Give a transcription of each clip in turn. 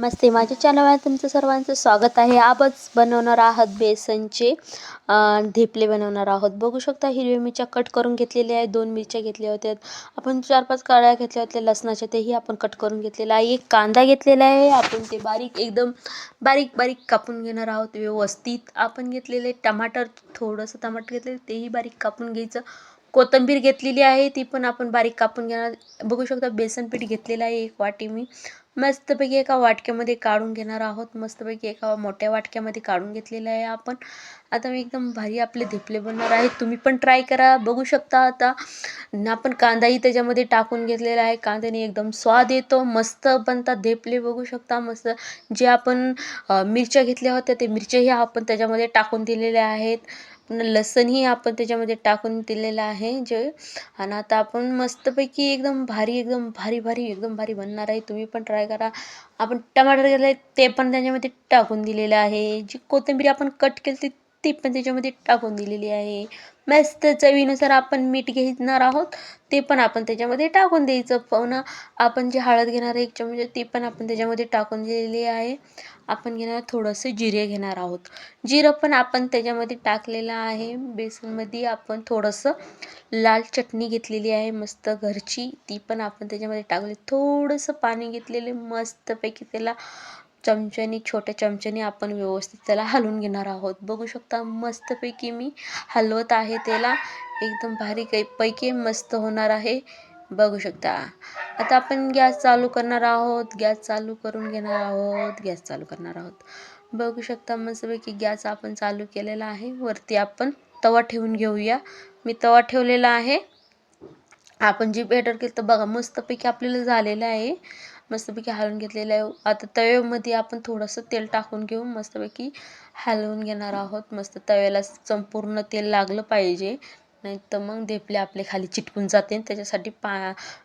नमस्ते. माझ्या चॅनलवर तुमचं सर्वांचं स्वागत आहे. आजच बनवणार आहात बेसनचे ढेपले बनवणार आहोत. बघू शकता हिरव्या मिरच्या कट करून घेतलेल्या आहेत. दोन मिरच्या घेतल्या होत्या. आपण चार पाच काळ्या घेतल्या होत्या. लसणाच्या तेही आपण कट करून घेतलेला आहे. एक कांदा घेतलेला आहे. आपण ते बारीक एकदम बारीक बारीक कापून घेणार आहोत व्यवस्थित. आपण घेतलेले टमाटर थोडंसं टमाटर घेतले तेही बारीक कापून घ्यायचं. कोथिंबीर घेतलेली आहे ती पण आपण बारीक कापून घेणार. बघू शकता बेसन पीठ घेतलेलं आहे एक वाटी मी. मस्तपैकी एका वाटक्यामध्ये काढून घेणार आहोत. मस्तपैकी एका मोठ्या वाटक्यामध्ये काढून घेतलेलं आहे आपण. आता मी एकदम भारी आपले धेपले बनणार आहे. तुम्ही पण ट्राय करा. बघू शकता आता. आपण कांदाही त्याच्यामध्ये टाकून घेतलेला आहे. कांद्याने एकदम स्वाद येतो. मस्त बनतात धेपले बघू शकता. मस्त जे आपण मिरच्या घेतल्या होत्या ते मिरच्याही आपण त्याच्यामध्ये टाकून दिलेल्या आहेत. पुन्हा लसणही आपण त्याच्यामध्ये टाकून दिलेलं आहे जे आणि आता आपण मस्तपैकी एकदम भारी एकदम भारी भारी एकदम भारी बनणार आहे. तुम्ही पण ट्राय करा. आपण टमाटर घेतलं ते पण त्याच्यामध्ये टाकून दिलेलं आहे. जी कोथिंबीर आपण कट केली ती ती पण त्याच्यामध्ये टाकून दिलेली आहे. मस्त चवीनुसार आपण मीठ घेणार आहोत ते पण आपण त्याच्यामध्ये टाकून द्यायचं. पुन्हा आपण जे हळद घेणार आहे एक चमचे ती पण आपण त्याच्यामध्ये टाकून दिलेली आहे. आपण घेणार थोडंसं जिरे घेणार आहोत. जिरं पण आपण त्याच्यामध्ये टाकलेलं आहे. बेसनमध्ये आपण थोडंसं लाल चटणी घेतलेली आहे मस्त घरची. ती पण आपण त्याच्यामध्ये टाकली. थोडंसं पाणी घेतलेले मस्तपैकी त्याला चमच्यानी छोट्या चमच्यानी आपण व्यवस्थित त्याला हलवून घेणार आहोत. बघू शकता मस्तपैकी मी हलवत आहे त्याला. एकदम भारी काही पैकी मस्त होणार आहे. बघू शकता. आता आपण गॅस चालू करणार आहोत. गॅस चालू करून घेणार आहोत. गॅस चालू करणार आहोत. बघू शकता मस्तपैकी गॅस आपण चालू केलेला आहे. वरती आपण तवा ठेवून घेऊया. मी तवा ठेवलेला आहे. आपण जे बेटर केलं तर बघा मस्तपैकी आपल्याला झालेलं आहे. मस्तपैकी हलवून घेतलेलं आहे. आता तव्यामध्ये आपण थोडंसं तेल टाकून घेऊन मस्तपैकी हलवून घेणार आहोत. मस्त तव्याला संपूर्ण तेल लागलं पाहिजे. नाही तर मग धेपले आपले खाली चिटकून जाते त्याच्यासाठी पा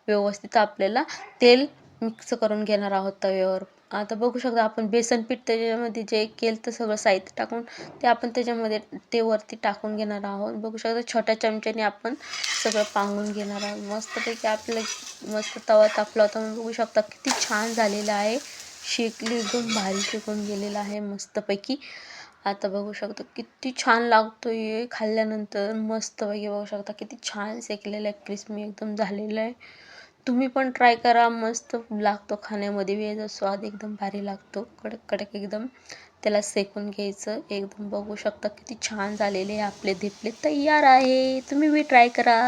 व्यवस्थित आपल्याला तेल मिक्स करून घेणार आहोत तव्यावर. आता बघू शकता आपण बेसन पीठ त्याच्यामध्ये जे केलं तर सगळं साहित्य टाकून ते आपण त्याच्यामध्ये ते वरती टाकून घेणार आहोत. बघू शकता छोट्या चमच्याने आपण सगळं पांगून घेणार आहोत. मस्तपैकी आपलं मस्त तवा तापला होता म्हणून बघू शकता किती छान झालेला आहे. शेकली एकदम भारी शेकून गेलेला आहे मस्तपैकी. आता बघू शकता किती छान लागतो आहे खाल्ल्यानंतर. मस्तपैकी बघू शकता किती छान शेकलेलं आहे. क्रिस्पी एकदम झालेलं आहे. तुम्ही पण ट्राय करा. मस्त लागतो खाण्यामध्ये. वेळेचा स्वाद एकदम भारी लागतो. कडक कडक एकदम. त्याला सेकून घ्यायचं. एकदम बघू शकता किती छान झालेले आपले धिपले. तयार आहे. तुम्ही बी ट्राय करा.